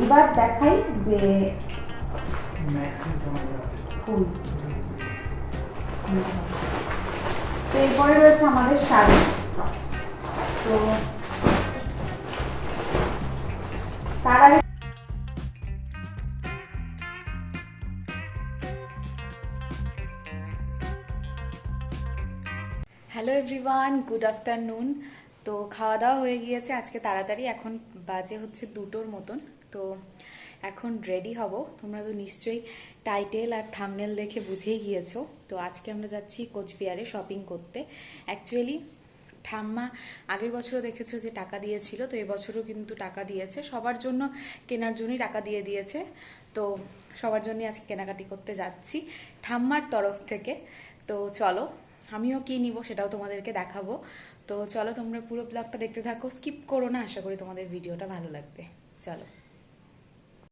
এবার দেখাই যে তো এরপরে রয়েছে আমাদের শাড়ি। তো তার আগে হ্যালো এভরিওয়ান গুড আফটারনুন তো খাওয়া দাওয়া হয়ে গিয়েছে, আজকে তাড়াতাড়ি, এখন বাজে হচ্ছে দুটোর মতন। তো এখন রেডি হব। তোমরা তো নিশ্চয়ই টাইটেল আর থামনেল দেখে বুঝেই গিয়েছো। তো আজকে আমরা যাচ্ছি কোচবিহারে শপিং করতে। অ্যাকচুয়ালি ঠাম্মা আগের বছরও দেখেছ যে টাকা দিয়েছিল, তো এবছরও কিন্তু টাকা দিয়েছে। সবার জন্য কেনার জন্যই টাকা দিয়ে দিয়েছে। তো সবার জন্যই আজকে কেনাকাটি করতে যাচ্ছি ঠাম্মার তরফ থেকে। তো চলো, আমিও কি নিব সেটাও তোমাদেরকে দেখাবো। তো চলো তোমরা পুরো ব্লগটা দেখতে থাকো। স্কিপ করো না, আশা করি তোমাদের ভিডিওটা ভালো লাগবে। চলো।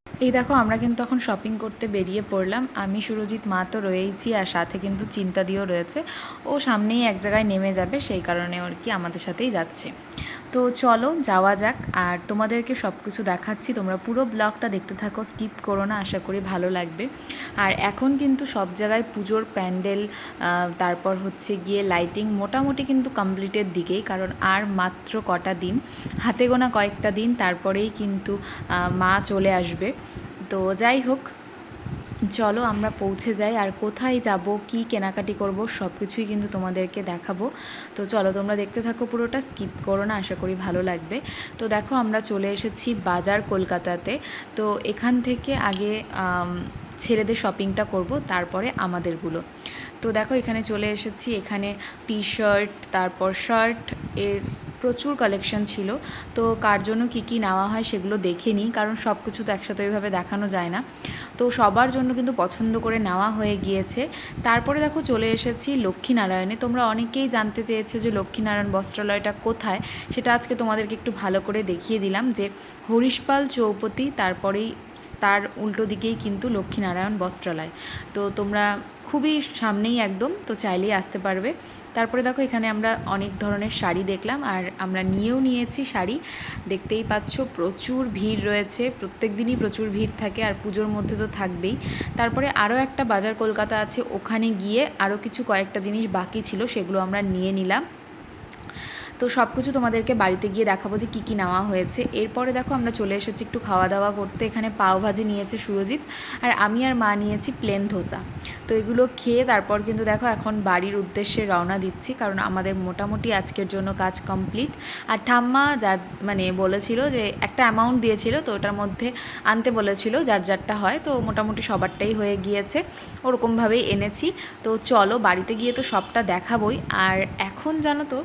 এই দেখো, আমরা কিন্তু এখন শপিং করতে বেরিয়ে পড়লাম। আমি, সুরজিৎ, মা তো রয়েইছি আর সাথে কিন্তু চিন্তা দিয়েও রয়েছে। ও সামনেই এক জায়গায় নেমে যাবে, সেই কারণে ওর কি আমাদের সাথেই যাচ্ছে। তো চলো, যাওয়া যাক। আর তোমাদেরকে সব কিছু দেখাচ্ছি। তোমরা পুরো ব্লগটা দেখতে থাকো, স্কিপ করো না, আশা করি ভালো লাগবে। আর এখন কিন্তু সব জায়গায় পুজোর প্যান্ডেল তারপর হচ্ছে গিয়ে লাইটিং মোটামুটি কিন্তু কমপ্লিটের দিকেই, কারণ আর মাত্র কটা দিন। হাতে গোনা কয়েকটা দিন, তারপরেই কিন্তু মা চলে আসবে। তো যাই হোক চলো আমরা পৌঁছে যাই আর কোথায় যাব, কি কেনাকাটি করব সব কিছুই কিন্তু তোমাদেরকে দেখাবো। তো চলো তোমরা দেখতে থাকো পুরোটা, স্কিপ করো না, আশা করি ভালো লাগবে। তো দেখো আমরা চলে এসেছি বাজার কলকাতাতে। তো এখান থেকে আগে ছেলেদের শপিংটা করব, তারপরে আমাদেরগুলো। তো দেখো এখানে চলে এসেছি, এখানে টি শার্ট তারপর শার্ট, এর প্রচুর কালেকশন ছিল। তো কার জন্য কী কী নেওয়া হয় সেগুলো দেখে নিই, কারণ সব কিছু তো একসাথে ওইভাবে দেখানো যায় না। তো সবার জন্য কিন্তু পছন্দ করে নেওয়া হয়ে গিয়েছে। তারপরে দেখো চলে এসেছি লক্ষ্মীনারায়ণে। তোমরা অনেকেই জানতে চেয়েছো যে লক্ষ্মীনারায়ণ বস্ত্রালয়টা কোথায়? সেটা আজকে তোমাদেরকে একটু ভালো করে দেখিয়ে দিলাম যে হরিশপাল চৌপতি, তারপরেই তার উল্টো দিকেই কিন্তু লক্ষ্মীনারায়ণ বস্ত্রালয়। তো তোমরা খুবই সামনেই একদম, তো চাইলেই আসতে পারবে। তারপরে দেখো, এখানে আমরা অনেক ধরনের শাড়ি দেখলাম, আর আমরা নিয়েও নিয়েছি শাড়ি। দেখতেই পাচ্ছ, প্রচুর ভিড় রয়েছে, প্রত্যেক দিনই প্রচুর ভিড় থাকে, আর পুজোর মধ্যে তো থাকবেই। তারপরে আরও একটা বাজার কলকাতা আছে, ওখানে গিয়ে আরও কিছু কয়েকটা জিনিস বাকি ছিল, সেগুলো আমরা নিয়ে নিলাম। তো সব কিছু তোমাদেরকে বাড়িতে গিয়ে দেখাবো যে কী কী নেওয়া হয়েছে। এরপরে দেখো আমরা চলে এসেছি একটু খাওয়া দাওয়া করতে। এখানে পাও ভাজি নিয়েছে সুরজিৎ আর আমি আর মা নিয়েছি প্লেন ধোসা। তো এগুলো খেয়ে তারপর কিন্তু দেখো এখন বাড়ির উদ্দেশ্যে রওনা দিচ্ছি কারণ আমাদের মোটামুটি আজকের জন্য কাজ কমপ্লিট। আর ঠাম্মা যার মানে বলেছিল যে একটা অ্যামাউন্ট দিয়েছিল তো ওটার মধ্যে আনতে বলেছিল যার যারটা হয়। তো মোটামুটি সবারটাই হয়ে গিয়েছে। ওরকমভাবেই এনেছি। তো চলো বাড়িতে গিয়ে তো সবটা দেখাবই। আর এখন জানো তো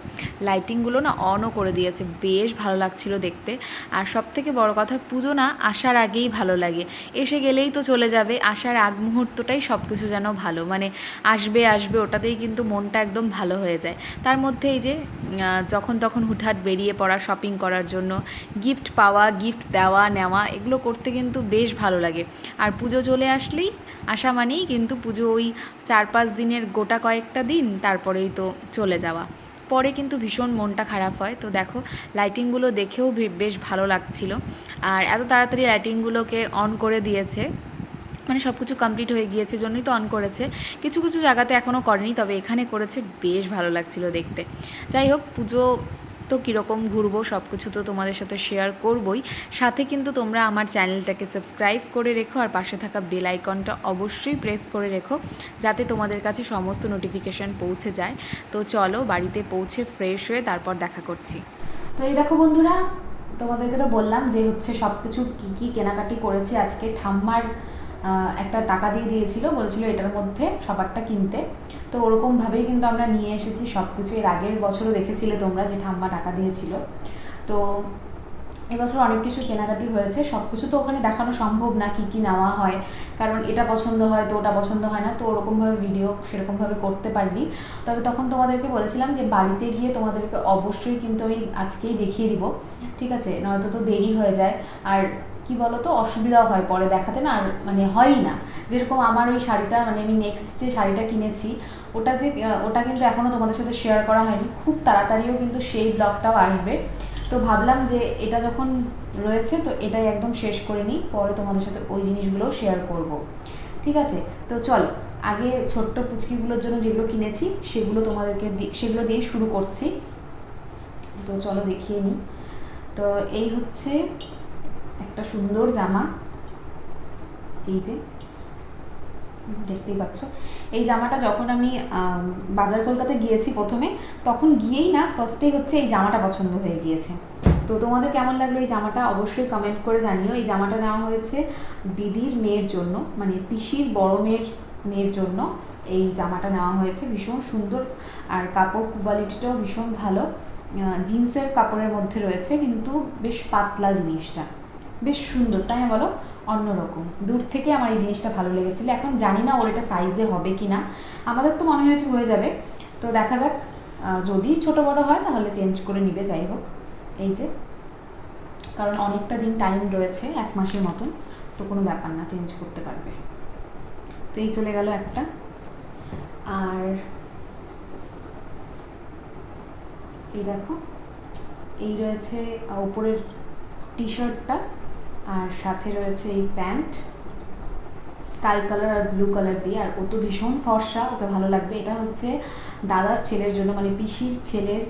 লাইটিংগুলো না অনও করে দিয়েছে। বেশ ভালো লাগছিল দেখতে। আর সব থেকে বড় কথা, পুজো না আসার আগেই ভালো লাগে। এসে গেলেই তো চলে যাবে। আসার আগ মুহূর্তটাই সব কিছু যেন ভালো। মানে আসবে আসবে, ওটাতেই কিন্তু মনটা একদম ভালো হয়ে যায়। তার মধ্যে এই যে যখন তখন হুটহাট বেরিয়ে পড়া শপিং করার জন্য গিফট পাওয়া গিফট দেওয়া, নেওয়া, এগুলো করতে কিন্তু বেশ ভালো লাগে। আর পুজো চলে আসলেই আসা মানেই কিন্তু পুজো ওই চার পাঁচ দিনের গোটা কয়েকটা দিন তারপরেই তো চলে যাওয়া। পরে কিন্তু ভীষণ মনটা খারাপ হয়। তো দেখো লাইটিংগুলো দেখেও বেশ ভালো লাগছিল। আর এত তাড়াতাড়ি লাইটিংগুলোকে অন করে দিয়েছে। মানে সব কিছু কমপ্লিট হয়ে গিয়েছে, জন্যই তো অন করেছে। কিছু কিছু জায়গাতে এখনও করেনি, তবে এখানে করেছে, বেশ ভালো লাগছিল দেখতে। যাই হোক, পুজো তো কীরকম ঘুরবো সব কিছু তো তোমাদের সাথে শেয়ার করবই। সাথে কিন্তু তোমরা আমার চ্যানেলটাকে সাবস্ক্রাইব করে রেখো আর পাশে থাকা বেল আইকনটা অবশ্যই প্রেস করে রেখো, যাতে তোমাদের কাছে সমস্ত নোটিফিকেশান পৌঁছে যায়। তো চলো বাড়িতে পৌঁছে ফ্রেশ হয়ে তারপর দেখা করছি। তো এই দেখো বন্ধুরা, তোমাদেরকে তো বললাম যে হচ্ছে সব কিছু কী কী কেনাকাটি করেছি আজকে। ঠাম্মার একটা টাকা দিয়ে দিয়েছিল, বলেছিল এটার মধ্যে সবারটা কিনতে। তো ওরকমভাবেই কিন্তু আমরা নিয়ে এসেছি সব কিছু এর আগের বছরও দেখেছিলে তোমরা যে ঠাম্মা টাকা দিয়েছিল। তো এবছর অনেক কিছু কেনাকাটি হয়েছে। সব কিছু তো ওখানে দেখানো সম্ভব না কি কি নেওয়া হয়, কারণ এটা পছন্দ হয় তো ওটা পছন্দ হয় না। তো ওরকমভাবে ভিডিও সেরকমভাবে করতে পারিনি। তবে তখন তোমাদেরকে বলেছিলাম যে বাড়িতে গিয়ে তোমাদেরকে অবশ্যই কিন্তু আমি আজকেই দেখিয়ে দিব। ঠিক আছে? নয়তো তো দেরি হয়ে যায়। আর কি বলতো অসুবিধাও হয় পরে দেখাতে না, আর মানে হয়ই না। যেরকম আমার ওই শাড়িটা মানে আমি নেক্সট যে শাড়িটা কিনেছি, ওটা যে ওটা কিন্তু এখনও তোমাদের সাথে শেয়ার করা হয়নি। খুব তাড়াতাড়িও কিন্তু সেই ব্লগটাও আসবে। তো ভাবলাম যে এটা যখন রয়েছে, তো এটাই একদম শেষ করে নিই। পরে তোমাদের সাথে ওই জিনিসগুলো শেয়ার করব। ঠিক আছে? তো চলো, আগে ছোট্ট পুচকিগুলোর জন্য যেগুলো কিনেছি, সেগুলো তোমাদেরকে সেগুলো দিয়ে শুরু করছি। তো চলো দেখিয়ে নিই। তো এই হচ্ছে একটা সুন্দর জামা। এই যে, দেখতেই পাচ্ছ। এই জামাটা যখন আমি বাজার কলকাতা গিয়েছি প্রথমে, তখন গিয়েই না ফার্স্টেই হচ্ছে এই জামাটা পছন্দ হয়ে গিয়েছে। তো তোমাদের কেমন লাগল এই জামাটা অবশ্যই কমেন্ট করে জানিও। এই জামাটা নেওয়া হয়েছে দিদির মেয়ের জন্য মানে পিসির বড় মেয়ের মেয়ের জন্য। এই জামাটা নেওয়া হয়েছে, ভীষণ সুন্দর। আর কাপড় কোয়ালিটিটাও ভীষণ ভালো। জিন্সের কাপড়ের মধ্যে রয়েছে, কিন্তু বেশ পাতলা জিনিসটা। বেশ সুন্দর, তাই না বলো অন্যরকম। দূর থেকে আমার এই জিনিসটা ভালো লেগেছিল। এখন জানি না ওর এটা সাইজে হবে কি না আমাদের তো মনে হয়েছে হয়ে যাবে। তো দেখা যাক যদি ছোট বড় হয় তাহলে চেঞ্জ করে নিবে, যাই হোক। এই যে, কারণ অনেকটা দিন টাইম রয়েছে, এক মাসের মতন। তো কোনো ব্যাপার না চেঞ্জ করতে পারবে। তো এই চলে গেল একটা। আর এই দেখো, এই রয়েছে ওপরের টি শার্টটা আর সাথে রয়েছে এই প্যান্ট। স্কাই কালার আর ব্লু কালার দিয়ে। আর ও তো ভীষণ ফর্সা, ওকে ভালো লাগবে। এটা হচ্ছে দাদার ছেলের জন্য মানে পিসির ছেলের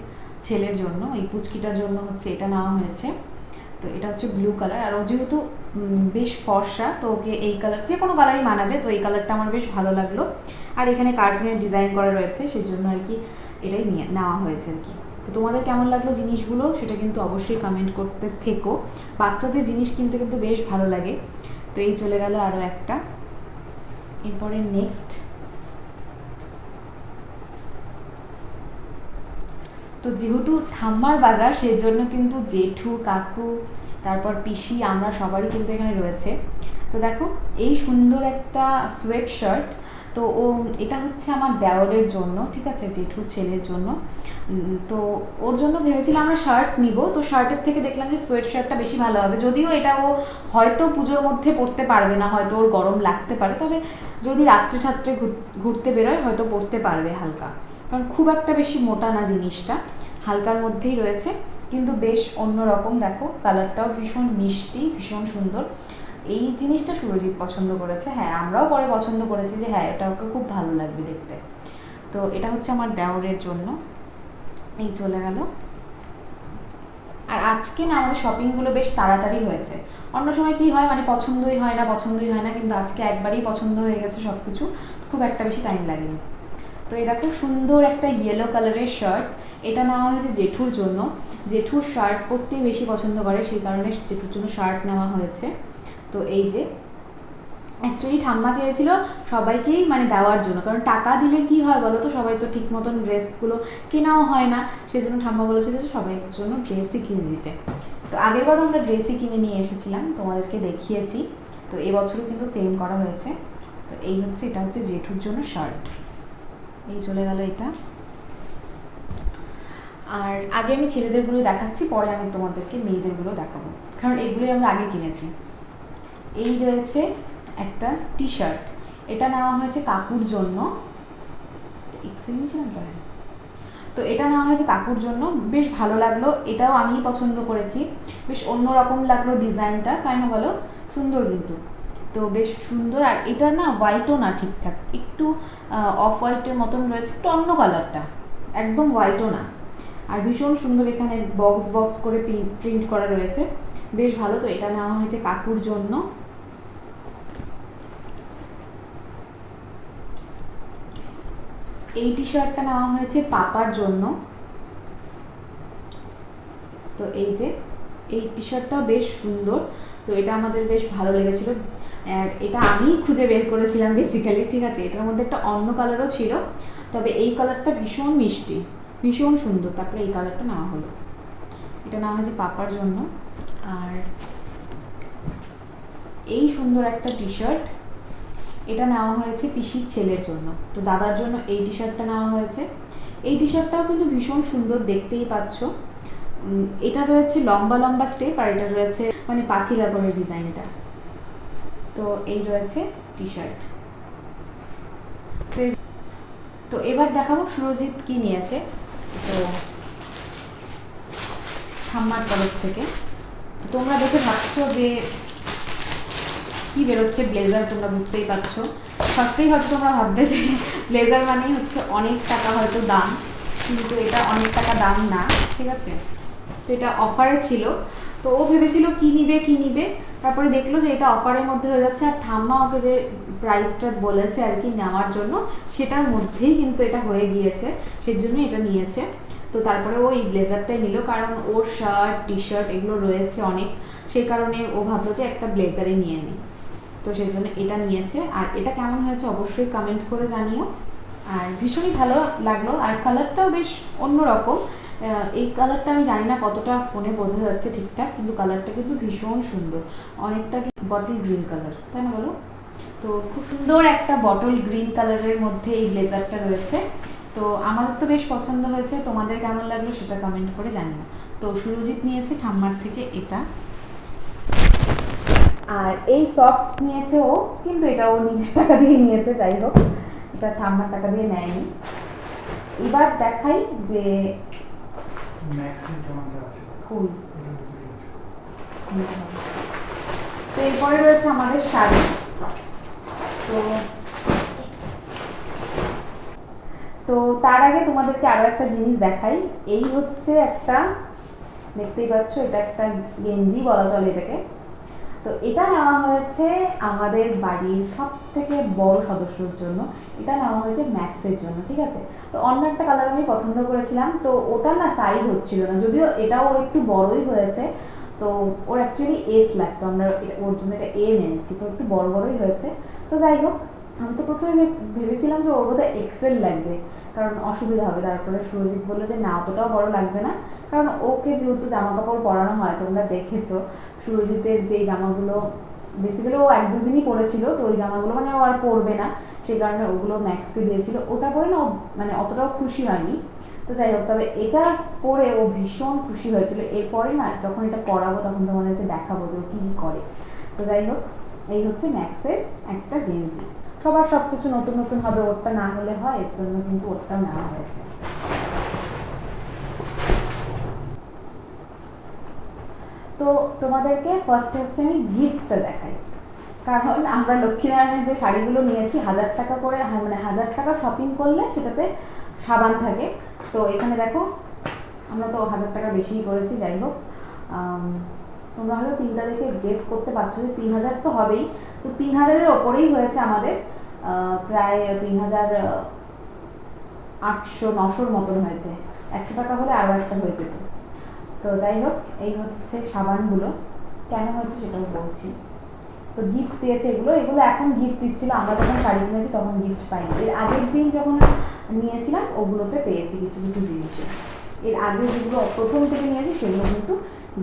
ছেলের জন্য, এই পুচকিটার জন্য হচ্ছে এটা নেওয়া হয়েছে। তো এটা হচ্ছে ব্লু কালার। আর ও যেহেতু বেশ ফর্সা, তো ওকে এই কালার, যে কোনো কালারই মানাবে। তো এই কালারটা আমার বেশ ভালো লাগল। আর এখানে কার্টুনের ডিজাইন করা রয়েছে সেই জন্য আর কি এটাই নিয়ে, নেওয়া হয়েছে আর কি। তো তোমাদের কেমন লাগল জিনিসগুলো সেটা কিন্তু অবশ্যই কমেন্ট করতে থেকো। বাচ্চাদের জিনিস কিনতে কিন্তু বেশ ভালো লাগে। তো এই চলে গেল আরও একটা। এরপরে নেক্সট তো যেহেতু ঠাম্মার বাজার, সেজন্য কিন্তু জেঠু, কাকু, তারপর পিসি, আমরা সবারই কিন্তু এখানে রয়েছে। তো দেখো, এই সুন্দর একটা সোয়েট শার্ট তো ও, এটা হচ্ছে আমার দেওরের জন্য, ঠিক আছে? জেঠুর ছেলের জন্য। তো ওর জন্য ভেবেছিলাম আমরা শার্ট নিব। তো শার্টের থেকে দেখলাম যে সোয়েট শার্টটা বেশি ভালো হবে। যদিও এটা ও হয়তো পুজোর মধ্যে পরতে পারবে না, হয়তো ওর গরম লাগতে পারে। তবে যদি রাত্রে ঠাত্রে ঘুর- ঘুরতে বেরোয়, হয়তো পরতে পারবে হালকা। কারণ খুব একটা বেশি মোটা না জিনিসটা। হালকার মধ্যেই রয়েছে। কিন্তু বেশ অন্যরকম, দেখো। কালারটাও ভীষণ মিষ্টি, ভীষণ সুন্দর। এই জিনিসটা সুরজিৎ পছন্দ করেছে। হ্যাঁ আমরাও পরে পছন্দ করেছি যে হ্যাঁ এটা ওকে খুব ভালো লাগবে দেখতে। তো এটা হচ্ছে আমার দেওরের জন্য। এই চলে গেল। আর আজকে না আমাদের শপিংগুলো বেশ তাড়াতাড়ি হয়েছে। অন্য সময় কি হয় মানে পছন্দই হয় না, পছন্দই হয় না, কিন্তু আজকে একবারেই পছন্দ হয়ে গেছে সব কিছু খুব একটা বেশি টাইম লাগেনি। তো এটা খুব সুন্দর একটা ইয়েলো কালারের শার্ট এটা নেওয়া হয়েছে জেঠুর জন্য। জেঠুর শার্ট পরতেই বেশি পছন্দ করে, সেই কারণে জেঠুর জন্য শার্ট নেওয়া হয়েছে। তো এই যে অ্যাকচুয়ালি ঠাম্মা চেয়েছিল সবাইকেই মানে দেওয়ার জন্য। কারণ টাকা দিলে কি হয় বলো তো? সবাই তো ঠিক মতন ড্রেসগুলো কেনাও হয় না। সেজন্য ঠাম্মা বলেছিল যে সবাই জন্য ড্রেসই কিনে দিতে। তো আগেরবারও আমরা ড্রেসই কিনে নিয়ে এসেছিলাম, তোমাদেরকে দেখিয়েছি। তো এবছরও কিন্তু সেম করা হয়েছে। তো এই হচ্ছে, এটা হচ্ছে জেঠুর জন্য শার্ট এই চলে গেল এটা। আর আগে আমি ছেলেদেরগুলো দেখাচ্ছি, পরে আমি তোমাদেরকে মেয়েদেরগুলো দেখাবো। কারণ এগুলোই আমরা আগে কিনেছি। এই রয়েছে একটা টি শার্ট এটা নেওয়া হয়েছে কাকুর জন্য। এক্সেল নিয়েছিলাম তো। তো এটা নেওয়া হয়েছে কাকুর জন্য। বেশ ভালো লাগল। এটাও আমিই পছন্দ করেছি। বেশ অন্যরকম লাগল ডিজাইনটা, তাই না বলো? সুন্দর কিন্তু। তো বেশ সুন্দর। আর এটা না হোয়াইটও না ঠিকঠাক। একটু অফ হোয়াইটের মতন রয়েছে। একটু অন্য কালারটা একদম হোয়াইটও না। আর ভীষণ সুন্দর এখানে বক্স বক্স করে প্রিন্ট করা রয়েছে। বেশ ভালো। তো এটা নেওয়া হয়েছে কাকুর জন্য। এই টি শার্টটা নেওয়া হয়েছে পাপার জন্য। তো এই যে, এই টি শার্টটাও বেশ সুন্দর। তো এটা আমাদের বেশ ভালো লেগেছিল। এটা আমি খুঁজে বের করেছিলাম বেসিক্যালি ঠিক আছে? এটার মধ্যে একটা অন্য কালারও ছিল, তবে এই কালারটা ভীষণ মিষ্টি, ভীষণ সুন্দর। তারপরে এই কালারটা নেওয়া হলো। এটা নেওয়া হয়েছে পাপার জন্য। আর এই সুন্দর একটা টি শার্ট এটা নেওয়া হয়েছে পিসির ছেলের জন্য। তো দাদার জন্য এই টি শার্টটা নেওয়া হয়েছে। এই টি শার্টটাও কিন্তু ভীষণ সুন্দর, দেখতেই পাচ্ছ। এটা রয়েছে লম্বা লম্বা স্টেপ আর এটা রয়েছে মানে পাখিলা করে ডিজাইনটা। তো এই রয়েছে টি শার্ট তো এবার দেখাবো সুরজিৎ কি নিয়েছে। তো ঠাম্মার তরফ থেকে। তোমরা দেখে ভাবছ যে কি বেরোচ্ছে ব্লেজার তোমরা বুঝতেই পারছ? ফার্স্টেই হয়তো তোমরা ভাববে যে ব্লেজার মানেই হচ্ছে অনেক টাকা হয়তো দাম, কিন্তু এটা অনেক টাকা দাম না, ঠিক আছে? তো এটা অফারে ছিল। তো ও ভেবেছিল কি নিবে কি নিবে? তারপরে দেখল যে এটা অফারের মধ্যে হয়ে যাচ্ছে। আর ঠাম্মা ওকে যে প্রাইসটা বলেছে আর কি নেওয়ার জন্য, সেটার মধ্যেই কিন্তু এটা হয়ে গিয়েছে। সেই জন্য এটা নিয়েছে। তো তারপরে ও এই ব্লেজারটাই নিল, কারণ ওর শার্ট টি শার্ট এগুলো রয়েছে অনেক। সেই কারণে ও ভাবলো যে একটা ব্লেজারই নিয়ে নিই। তো সেই জন্য এটা নিয়েছে। আর এটা কেমন হয়েছে অবশ্যই কমেন্ট করে জানিও। আর ভীষণই ভালো লাগল। আর কালারটাও বেশ অন্যরকম। এই কালারটা আমি জানি না কতটা ফোনে বোঝা যাচ্ছে ঠিকঠাক, কিন্তু কালারটা কিন্তু ভীষণ সুন্দর। অনেকটা বটল গ্রিন কালার তাই না বলো? তো খুব সুন্দর একটা বটল গ্রিন কালারের মধ্যে এই ব্লেজারটা রয়েছে। তো আমাদের তো বেশ পছন্দ হয়েছে। তোমাদের কেমন লাগল সেটা কমেন্ট করে জানিও। তো সুরজিৎ নিয়েছে ঠাম্মার থেকে এটা। আর এই সক্স নিয়েছে ও, কিন্তু এটা ও নিজের টাকা দিয়ে নিয়েছে, যাই হোক। এটা ঠাম্মার টাকা দিয়ে নেয়নি। এবার দেখাই যে এরপরে রয়েছে আমাদের শাড়ি। তো তো তার আগে তোমাদেরকে আরও একটা জিনিস দেখাই। এই হচ্ছে একটা, দেখতেই পাচ্ছ, এটা একটা গেঞ্জি বলা চলে এটাকে। তো এটা নেওয়া হয়েছে আমাদের বাড়ির সব থেকে বড় সদস্যর জন্য। এটা নেওয়া হয়েছে ম্যাক্সের জন্য, ঠিক আছে? তো অন্য একটা কালার আমি পছন্দ করেছিলাম। তো ওটা না সাইজ হচ্ছিল না, যদিও এটাও ওর একটু বড়ই হয়েছে। তো ওর অ্যাকচুয়ালি এস লাগতো, আমরা ওর জন্য এটা এ এনেছি তো একটু বড় বড়ই হয়েছে। তো যাই হোক, আমি তো প্রথমে ভেবেছিলাম যে ওর বোধহয় এক্সেল লাগবে, কারণ অসুবিধা হবে। তারপরে সুরজিৎ বলল যে না, অতটাও বড় লাগবে না, কারণ ওকে যেহেতু জামা কাপড় পরানো হয়, তোমরা দেখেছ। সুরজিতের যে জামাগুলো বেসিক্যালি ও এক দুদিনই পরেছিল, তো ওই জামাগুলো মানে ও আর পরবে না। সেই কারণে ওগুলো ম্যাক্সকে দিয়েছিল। ওটা পরে না ও মানে অতটাও খুশি হয়নি। তো যাই হোক, তবে এটা পরে ও ভীষণ খুশি হয়েছিল। এরপরে না যখন এটা পরাবো তখন তোমাদেরকে দেখাবো যে ও কি করে। তো যাই হোক, এই হচ্ছে ম্যাক্সের একটা গেঞ্জি। সবার সব কিছু নতুন নতুন হবে, ওরটা না হলে হয়, এর জন্য কিন্তু ওরটাও নেওয়া হয়েছে। তো তোমাদেরকে ফার্স্টে হচ্ছে আমি গিফটটা দেখাই। কারণ আমরা লক্ষ্মীনারায়ণের যে শাড়িগুলো নিয়েছি, হাজার টাকা করে মানে হাজার টাকা শপিং করলে সেটাতে সাবান থাকে। তো এখানে দেখো, আমরা তো হাজার টাকা বেশিই করেছি, যাই হোক। তোমরা হয়তো তিনটা দেখে গেস করতে পারছ যে তিন হাজার তো হবেই। তো তিন হাজারের ওপরেই হয়েছে আমাদের প্রায় তিন হাজার আটশো, নশোর মতন হয়েছে। একশো টাকা হলে আরও একটা হয়ে যেত। তো যাই হোক, এই হচ্ছে সাবানগুলো। কেন হয়েছে সেটাও বলছি। তো গিফট দিয়েছে এগুলো। এগুলো এখন গিফট দিচ্ছিল। আমরা যখন শাড়ি কিনেছি তখন গিফট পাইনি। এর আগের দিন যখন নিয়েছিলাম, ওগুলোতে পেয়েছি কিছু কিছু জিনিস। এর আগে যেগুলো প্রথম থেকে নিয়েছি, সেগুলো কিন্তু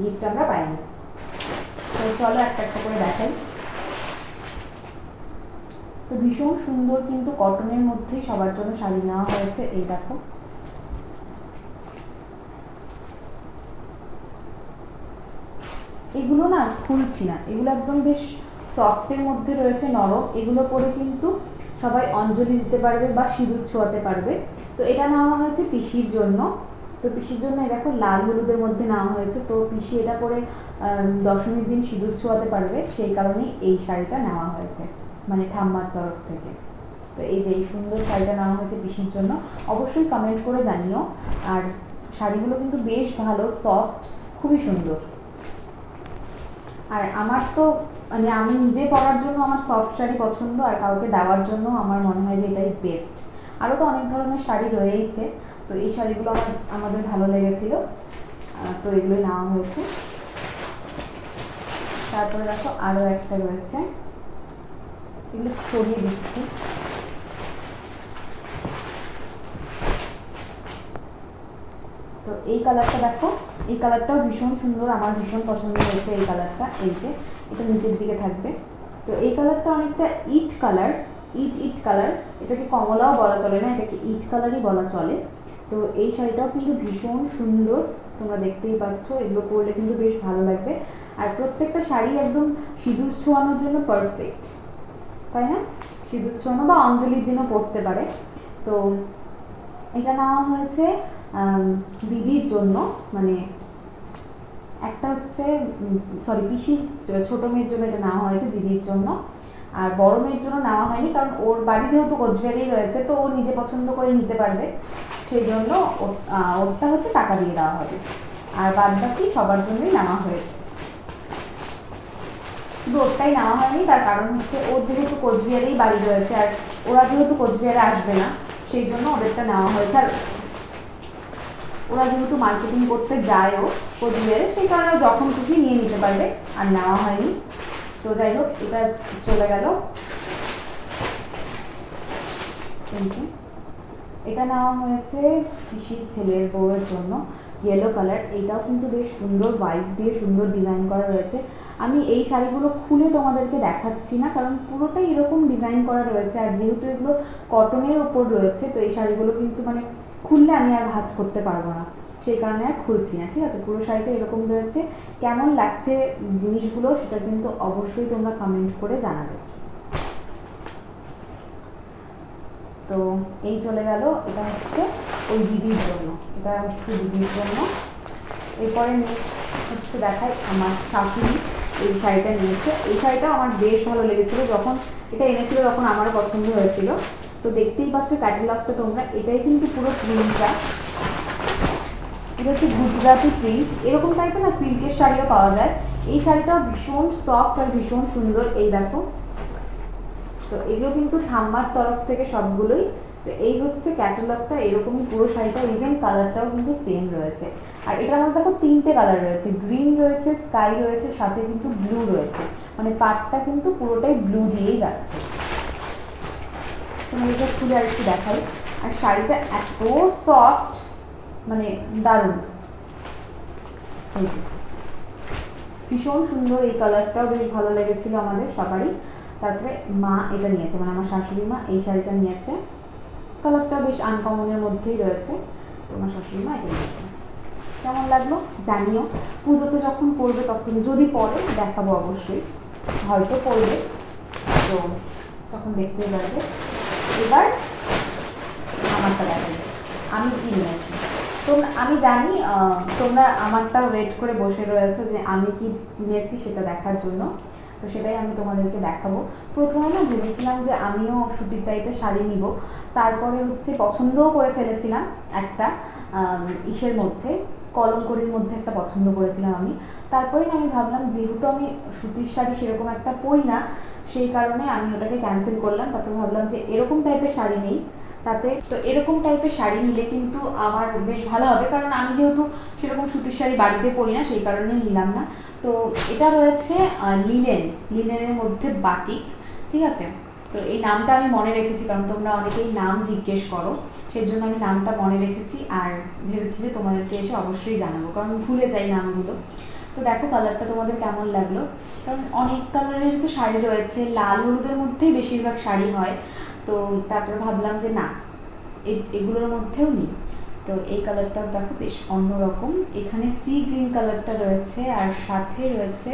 গিফট আমরা পাইনি। তো চলো একটা একটা করে দেখাই। তো ভীষণ সুন্দর কিন্তু কটনের মধ্যেই সবার জন্য শাড়ি নেওয়া হয়েছে। এই দেখো। এগুলো না খুলছি না। এগুলো একদম বেশ সফটের মধ্যে রয়েছে, নরম। এগুলো পরে কিন্তু সবাই অঞ্জলি দিতে পারবে বা সিঁদুর ছোঁয়াতে পারবে। তো এটা নেওয়া হয়েছে পিসির জন্য। তো পিসির জন্য দেখো লাল হলুদের মধ্যে নেওয়া হয়েছে। তো পিসি এটা পরে দশমীর দিন সিঁদুর ছোঁয়াতে পারবে। সেই কারণেই এই শাড়িটা নেওয়া হয়েছে মানে ঠাম্মার তরফ থেকে। তো এই যে এই সুন্দর শাড়িটা নেওয়া হয়েছে পিসির জন্য, অবশ্যই কমেন্ট করে জানিও। আর শাড়িগুলো কিন্তু বেশ ভালো সফট খুবই সুন্দর। আর আমার তো মানে আমি নিজে পড়ার জন্য আমার সফট শাড়ি পছন্দ আর কাউকে দেওয়ার জন্য আমার মনে হয় যে এটাই বেস্ট আরও তো অনেক ধরনের শাড়ি রয়েইছে, তো এই শাড়িগুলো আমার, আমাদের ভালো লেগেছিল। তো এগুলো নেওয়া হয়েছে। তারপরে দেখো আরও একটা রয়েছে। এগুলো সরিয়ে দিচ্ছি তো এই কালারটা দেখো। এই কালারটাও ভীষণ সুন্দর, আমার ভীষণ পছন্দ হয়েছে এই কালারটা এই যে, এটা নিচের দিকে থাকবে। তো এই কালারটা অনেকটা ইট কালার ইট ইট কালার এটাকে কমলাও বলা চলে না, এটাকে ইট কালারই বলা চলে। তো এই শাড়িটাও কিন্তু ভীষণ সুন্দর, তোমরা দেখতেই পাচ্ছ, এগুলো পরলে কিন্তু বেশ ভালো লাগবে। আর প্রত্যেকটা শাড়ি একদম সিঁদুর ছোঁয়ানোর জন্য পারফেক্ট তাই না? সিঁদুর ছোঁয়ানো বা অঞ্জলির দিনও পরতে পারে। তো এটা নেওয়া হয়েছে দিদির জন্য মানে একটা হচ্ছে সরি পিসির ছোট মেয়ের জন্য এটা নেওয়া হয়েছে দিদির জন্য। আর বড় মেয়ের জন্য নেওয়া হয়নি, কারণ ওর বাড়ি যেহেতু কোচবিহারেই রয়েছে, তো ও নিজে পছন্দ করে নিতে পারবে। সেই জন্য ওর- ওরটা হচ্ছে টাকা দিয়ে দেওয়া হবে। আর বাদ বাকি সবার জন্যই নেওয়া হয়েছে। শুধু ওরটাই নেওয়া হয়নি, তার কারণ হচ্ছে ওর যেহেতু কোচবিহারেই বাড়ি রয়েছে, আর ওরা যেহেতু কোচবিহারে আসবে না, সেই জন্য ওদেরটা নেওয়া হয়েছে। আর ওরা যেহেতু মার্কেটিং করতে যায়ও কোচবিহারে সেই কারণে যখন খুশি নিয়ে নিতে পারবে, আর নেওয়া হয়নি। তো যাই হোক, এটা চলে গেল। এটা নেওয়া হয়েছে পিসির ছেলের বউয়ের জন্য ইয়েলো কালার এটাও কিন্তু বেশ সুন্দর হোয়াইট দিয়ে সুন্দর ডিজাইন করা রয়েছে। আমি এই শাড়িগুলো খুলে তোমাদেরকে দেখাচ্ছি না, কারণ পুরোটাই এরকম ডিজাইন করা রয়েছে। আর যেহেতু এগুলো কটনের ওপর রয়েছে, তো এই শাড়িগুলো কিন্তু মানে খুললে আমি আর ভাঁজ করতে পারব না। সেই কারণে আর খুলছি না, ঠিক আছে? পুরো শাড়িটা এরকম রয়েছে। কেমন লাগছে জিনিসগুলো সেটা কিন্তু অবশ্যই তোমরা কমেন্ট করে জানাবে। তো এই চলে গেল, এটা হচ্ছে ওই দিদির জন্য, এটা হচ্ছে দিদির জন্য। এরপরে নেক্সট হচ্ছে দেখাই আমার শাশুড়ি এই শাড়িটা নিয়েছে। এই শাড়িটা আমার বেশ ভালো লেগেছিল, যখন এটা এনেছিল তখন আমারও পছন্দ হয়েছিল। তো দেখতেই পাচ্ছ ক্যাটালগটা তোমরা। এটাই কিন্তু পুরো প্রিন্টটা এটা হচ্ছে গুজরাটি প্রিন্ট এরকম টাইপের না সিল্কের শাড়িও পাওয়া যায়। এই শাড়িটা ভীষণ সফট আর ভীষণ সুন্দর। এই দেখো। তো এগুলো কিন্তু ঠাম্মার তরফ থেকে সবগুলোই। তো এই হচ্ছে ক্যাটালগটা এরকমই পুরো শাড়িটা। ইভেন কালারটাও কিন্তু সেম রয়েছে। আর এটার মধ্যে দেখো তিনটে কালার রয়েছে। গ্রিন রয়েছে স্কাই রয়েছে, সাথে কিন্তু ব্লু রয়েছে। মানে পাটটা কিন্তু পুরোটাই ব্লু দিয়েই যাচ্ছে। তোমার এটা খুলে আর একটু দেখাই। আর শাড়িটা এত সফট মানে দারুণ। ভীষণ সুন্দর এই কালারটাও বেশ ভালো লেগেছিল আমাদের সবারই। তারপরে মা এটা নিয়েছে মানে আমার শাশুড়ি মা এই শাড়িটা নিয়েছে। কালারটা বেশ আনকমনের মধ্যেই রয়েছে। তো আমার শাশুড়ি মা এটা নিয়েছে। কেমন লাগল জানিও। পুজোতে যখন পড়বে তখন যদি পড়ে, দেখাবো অবশ্যই। হয়তো পড়বে। তো তখন দেখতে পারবে এবার আমারটা দেখাবে আমি কি নিয়েছি? তোমরা আমি জানি তোমরা আমারটা ওয়েট করে বসে রয়েছে যে আমি কি নিয়েছি সেটা দেখার জন্য। তো সেটাই আমি তোমাদেরকে দেখাবো। প্রথমে না ভেবেছিলাম যে আমিও সুতির টাইপের শাড়ি নিব। তারপরে হচ্ছে পছন্দও করে ফেলেছিলাম একটা ইসের মধ্যে কলমকরির মধ্যে একটা পছন্দ করেছিলাম আমি। তারপরে আমি ভাবলাম, যেহেতু আমি সুতির শাড়ি সেরকম একটা পরি না সেই কারণে আমি ওটাকে ক্যান্সেল করলাম। তারপর ভাবলাম যে এরকম টাইপের শাড়ি নেই। তাতে তো এরকম টাইপের শাড়ি নিলে কিন্তু আমার বেশ ভালো হবে। কারণ আমি যেহেতু সেরকম সুতির শাড়ি বাড়িতে পরি না, সেই কারণে নিলাম না। তো এটা রয়েছে লিলেন লিলেনের মধ্যে বাটিক ঠিক আছে? তো এই নামটা আমি মনে রেখেছি, কারণ তোমরা অনেকেই নাম জিজ্ঞেস করো। সেই জন্য আমি নামটা মনে রেখেছি, আর ভেবেছি যে তোমাদেরকে এসে অবশ্যই জানাব, কারণ ভুলে যাই নামগুলো। তো দেখো কালারটা তোমাদের কেমন লাগল? কারণ অনেক কালারের তো শাড়ি রয়েছে, লাল হলুদের মধ্যেই বেশিরভাগ শাড়ি হয়। তো তারপরে ভাবলাম যে না এগুলোর মধ্যেও নিই। তো এই কালারটাও দেখো বেশ অন্যরকম। এখানে সি গ্রিন কালারটা রয়েছে আর সাথে রয়েছে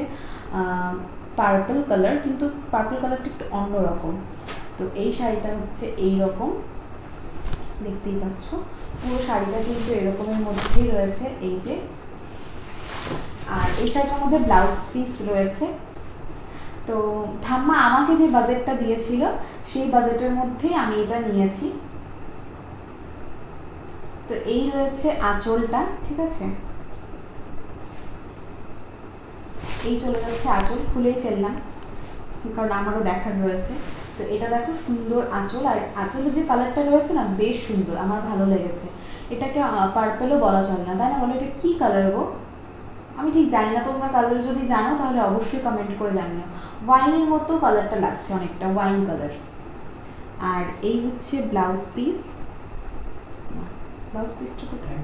পার্পল কালার কিন্তু পার্পল কালারটা একটু অন্যরকম। তো এই শাড়িটা হচ্ছে এই রকম দেখতেই পাচ্ছ। পুরো শাড়িটা কিন্তু এরকমের মধ্যেই রয়েছে। এই যে আর এই শাড়িটার মধ্যে ব্লাউজ পিস রয়েছে। তো ঠাম্মা আমাকে যে বাজেটটা দিয়েছিল, সেই বাজেটের মধ্যেই আমি এটা নিয়েছি। তো এই রয়েছে আঁচলটা, ঠিক আছে? এই চলে যাচ্ছে আঁচল, খুলেই ফেললাম, কারণ আমারও দেখার রয়েছে। তো এটা দেখো, সুন্দর আঁচল, আর আঁচলের যে কালারটা রয়েছে না, বেশ সুন্দর, আমার ভালো লেগেছে। এটাকে পার্পেলও বলা চলে না, তাই না বলো? এটা কি কালার গো? আমি ঠিক জানি না তোমরা কালার যদি জানো তাহলে অবশ্যই কমেন্ট করে জানিও। ওয়াইনের মতো কালারটা লাগছে অনেকটা ওয়াইন কালার আর এই হচ্ছে ব্লাউজ পিস ব্লাউজ পিসটা কোথায়?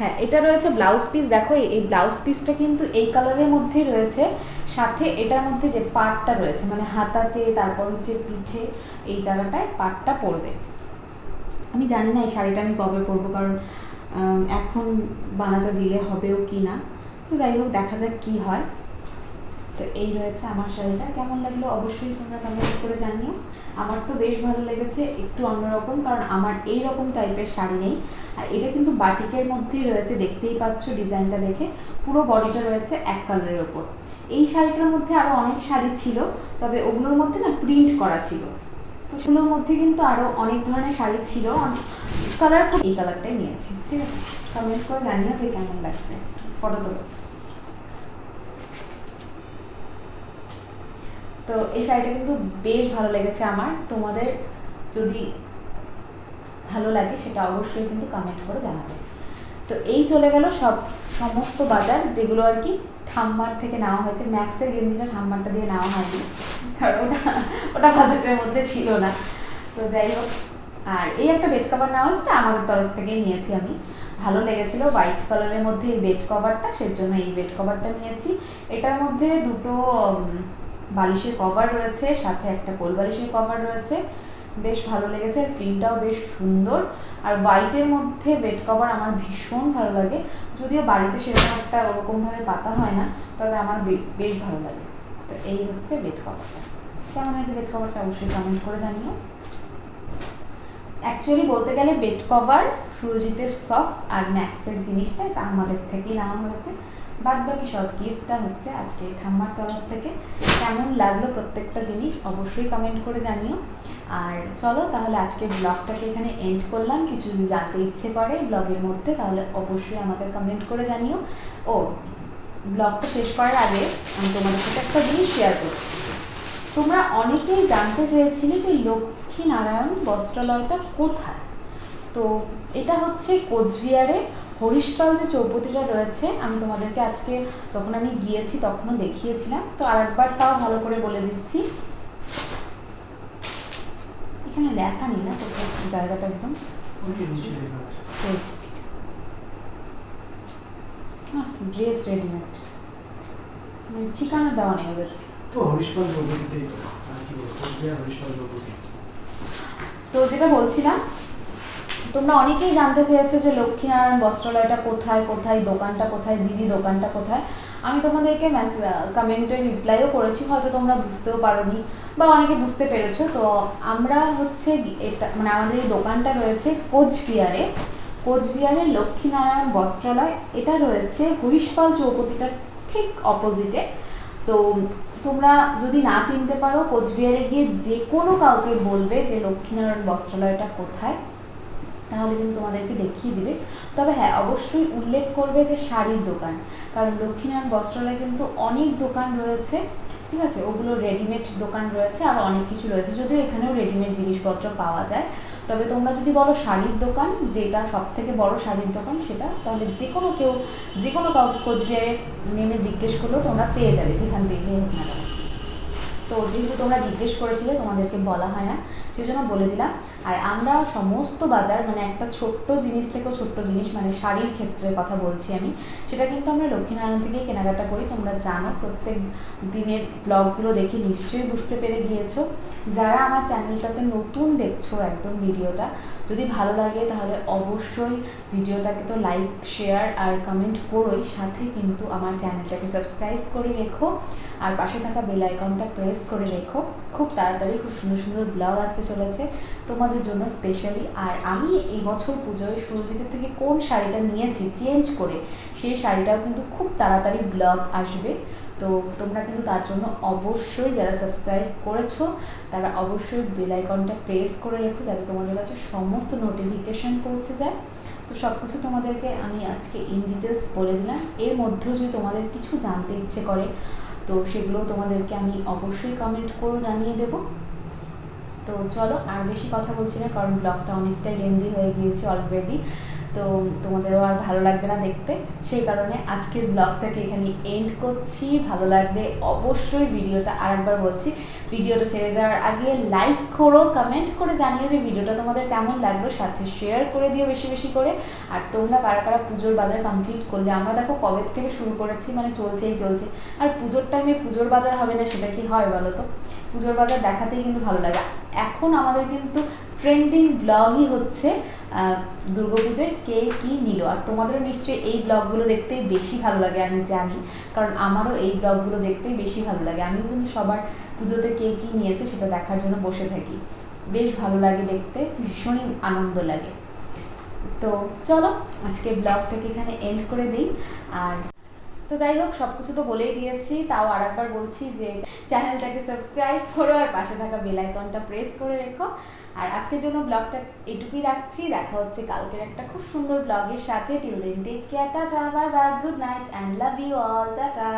হয় এটা রয়েছে ব্লাউজ পিস দেখো এই- ব্লাউজ পিসটা কিন্তু এই কালারের মধ্যেই রয়েছে। সাথে এটার মধ্যে যে পাটটা রয়েছে মানে হাতাতে তারপর হচ্ছে পিঠে এই জায়গাটায় পাটটা পড়বে। আমি জানি না এই শাড়িটা আমি কবে পরবো কারণ এখন বানাতে দিলে হবেও কি না। তো যাই হোক, দেখা যাক কি হয়। তো এই রয়েছে আমার শাড়িটা। কেমন লাগল অবশ্যই তোমরা কমেন্ট করে জানিও। আমার তো বেশ ভালো লেগেছে, একটু অন্যরকম, কারণ আমার এই রকম টাইপের শাড়ি নেই। আর এটা কিন্তু বাটিকের মধ্যেই রয়েছে, দেখতেই পাচ্ছ ডিজাইনটা দেখে। পুরো বডিটা রয়েছে এক কালারের ওপর। এই শাড়িটার মধ্যে আরও অনেক শাড়ি ছিল, তবে ওগুলোর মধ্যে না প্রিন্ট করা ছিল। সেগুলোর মধ্যে কিন্তু আরও অনেক ধরনের শাড়ি ছিল। কালার খুব এই কালারটাই নিয়েছি, ঠিক আছে? কমেন্ট করে জানিও যে কেমন লাগছে। ফটো তোলো। তো এই শাড়িটা কিন্তু বেশ ভালো লেগেছে আমার। তোমাদের যদি ভালো লাগে সেটা অবশ্যই কিন্তু কমেন্ট করে জানাবে। তো এই চলে গেল সব, সমস্ত বাজার যেগুলো আর কি ঠাম্মার থেকে নেওয়া হয়েছে। ম্যাক্সের গেঞ্জিটা ঠাম্মারটা দিয়ে নেওয়া হয়নি। কারণ ওটা ওটা বাজেটের মধ্যে ছিল না। তো যাই হোক, আর এই একটা বেড কভার নেওয়া হয়েছে আমাদের তরফ থেকেই নিয়েছি আমি। ভালো লেগেছিল হোয়াইট কালারের মধ্যে এই বেড কভারটা সেজন্য এই বেড কভারটা নিয়েছি। এটার মধ্যে দুটো বালিশের কভার রয়েছে, সাথে একটা কোল বালিশের কভার রয়েছে। বেশ ভালো লেগেছে, আর প্রিন্টটাও বেশ সুন্দর। আর হোয়াইটের মধ্যে বেড কভার আমার ভীষণ ভালো লাগে। যদিও বাড়িতে সেরকম একটা ওরকমভাবে পাতা হয় না, তবে আমার বেশ ভালো লাগে। তো এই হচ্ছে বেড কভারটা কেমন হয়েছে বেড কভারটা অবশ্যই কমেন্ট করে জানিও। অ্যাকচুয়ালি বলতে গেলে বেড কভার সুরজিতের সক্স আর ম্যাক্সের জিনিসটা, এটা আমাদের থেকেই নেওয়া হয়েছে। বাদ বাকি সব গিফটটা হচ্ছে আজকে ঠাম্মার তরফ থেকে। কেমন লাগল প্রত্যেকটা জিনিস অবশ্যই কমেন্ট করে জানিও। আর চলো তাহলে আজকে ব্লগটাকে এখানে এন্ড করলাম। কিছু জানতে ইচ্ছে করে ব্লগের মধ্যে, তাহলে অবশ্যই আমাকে কমেন্ট করে জানিও। ও ব্লগটা শেষ করার আগে আমি তোমাদের সাথে একটা জিনিস শেয়ার করছি। তোমরা অনেকেই জানতে চেয়েছিলে যে লক্ষ্মী নারায়ণ বস্ত্রালয়টা কোথায়? তো এটা হচ্ছে কোচবিহারে হরিশপাল যে চৌপতিটা রয়েছে আমি তোমাদেরকে আজকে যখন আমি গিয়েছি তখনও দেখিয়েছিলাম। তো আরেকবার তাও ভালো করে বলে দিচ্ছি। এখানে লেখা নেই না জায়গাটা একদম। ড্রেস রেডিমেড ঠিকানা দেওয়া নেই ওদের তো হরিশপাল জগতিটাই তো আর কি বলব হরিশপাল জগতি তো যেটা বলছিলাম তোমরা অনেকেই জানতে চেয়েছো যে লক্ষ্মীনারায়ণ বস্ত্রালয়টা কোথায় কোথায় দোকানটা কোথায় দিদি দোকানটা কোথায়। আমি তোমাদেরকে কমেন্টে রিপ্লাইও করেছি হয়তো তোমরা বুঝতেও পারোনি বা অনেকে বুঝতে পেরেছ। তো আমরা হচ্ছে এটা মানে আমাদের এই দোকানটা রয়েছে কোচবিহারে। কোচবিহারে লক্ষ্মীনারায়ণ বস্ত্রালয় এটা রয়েছে হরিশপাল চৌপতিটার ঠিক অপোজিটে তো তোমরা যদি না চিনতে পারো, কোচবিহারে গিয়ে যে কোনো কাউকে বলবে যে লক্ষ্মীনারায়ণ বস্ত্রালয়টা কোথায়, তাহলে কিন্তু তোমাদেরকে দেখিয়ে দিবে। তবে হ্যাঁ অবশ্যই উল্লেখ করবে যে শাড়ির দোকান। কারণ লক্ষ্মীনারায়ণ বস্ত্রালয়ে কিন্তু অনেক দোকান রয়েছে। ঠিক আছে? ওগুলো রেডিমেড দোকান রয়েছে আর অনেক কিছু রয়েছে। যদিও এখানেও রেডিমেড জিনিসপত্র পাওয়া যায়। তবে তোমরা যদি বলো শাড়ির দোকান, যেটা সব থেকে বড় শাড়ির দোকান সেটা, তাহলে যে কোনো কেউ যে কোনো কাউকে কোচবিহারে নেমে জিজ্ঞেস করলেও তোমরা পেয়ে যাবে, যেখান থেকে তো যেহেতু তোমরা জিজ্ঞেস করেছিলে, তোমাদেরকে বলা হয় না। সেজন্য বলে দিলাম। আর আমরা সমস্ত বাজার মানে একটা ছোট্ট জিনিস থেকেও ছোট্ট জিনিস মানে শাড়ির ক্ষেত্রে কথা বলছি আমি, সেটা কিন্তু আমরা লক্ষ্মীনারায়ণ থেকেই কেনাকাটা করি। তোমরা জানো, প্রত্যেক দিনের ব্লগগুলো দেখে নিশ্চয়ই বুঝতে পেরে গিয়েছো। যারা আমার চ্যানেলটাতে নতুন দেখছ একদম ভিডিওটা, যদি ভালো লাগে তাহলে অবশ্যই ভিডিওটাকে তো লাইক, শেয়ার আর কমেন্ট করোই। সাথে কিন্তু আমার চ্যানেলটাকে সাবস্ক্রাইব করে রেখো। আর পাশে থাকা বেল আইকনটা প্রেস করে রেখো। খুব তাড়াতাড়ি খুব সুন্দর সুন্দর ব্লগ আসতে চলেছে তোমাদের জন্য স্পেশালি আর আমি এই বছর পুজোয় সুরজিতের থেকে কোন শাড়িটা নিয়েছি চেঞ্জ করে, সেই শাড়িটাও কিন্তু খুব তাড়াতাড়ি ব্লগ আসবে। তো তোমরা কিন্তু তার জন্য অবশ্যই যারা সাবস্ক্রাইব করেছ, তারা অবশ্যই বেল আইকনটা প্রেস করে রেখো যাতে তোমাদের কাছে সমস্ত নোটিফিকেশন পৌঁছে যায়। তো সব কিছু তোমাদেরকে আমি আজকে ইন ডিটেলস বলে দিলাম। এর মধ্যেও যদি তোমাদের কিছু জানতে ইচ্ছে করে, তো সেগুলো তোমাদেরকে আমি অবশ্যই কমেন্ট করে জানিয়ে দেব। তো চলো আর বেশি কথা বলছি না কারণ ব্লগটা অনেকটাই লেন্দি হয়ে গিয়েছে অলরেডি তো তোমাদেরও আর ভালো লাগবে না দেখতে। সেই কারণে আজকের ব্লগটাকে এখানে এন্ড করছি। ভালো লাগবে অবশ্যই ভিডিওটা আরেকবার বলছি, ভিডিওটা ছেড়ে যাওয়ার আগে লাইক করো কমেন্ট করে জানিও যে ভিডিওটা তোমাদের কেমন লাগল, সাথে শেয়ার করে দিও বেশি বেশি করে। আর তোমরা কারা কারা পুজোর বাজার কমপ্লিট করলে, আমরা দেখো কবে থেকে শুরু করেছি মানে চলছেই চলছে। আর পুজোর টাইমে পুজোর বাজার হবে না, সেটা কি হয় বলো তো? পুজোর বাজার দেখাতেই কিন্তু ভালো লাগে। এখন আমাদের কিন্তু ট্রেন্ডিং ব্লগই হচ্ছে দুর্গাপুজোয় কে কি নিল। আর তোমাদেরও নিশ্চয়ই এই ব্লগগুলো দেখতেই বেশি ভালো লাগে, আমি জানি। কারণ আমারও এই ব্লগগুলো দেখতেই বেশি ভালো লাগে। আমি কিন্তু সবার পুজোতে কে কি নিয়েছে সেটা দেখার জন্য বসে থাকি। বেশ ভালো লাগে দেখতে, ভীষণই আনন্দ লাগে। তো চলো, আজকে ব্লগটাকে এখানে এন্ড করে দিই। আর তো যাই হোক সব কিছু তো বলেই দিয়েছি। তাও আর একবার বলছি যে চ্যানেলটাকে সাবস্ক্রাইব করো আর পাশে থাকা বেল আইকনটা প্রেস করে রেখো। আর আজকের জন্য ব্লগটা এটুকুই রাখছি। দেখা হচ্ছে কালকের একটা খুব সুন্দর ব্লগের সাথে। Till then take care tata bye bye good night and love you all tata.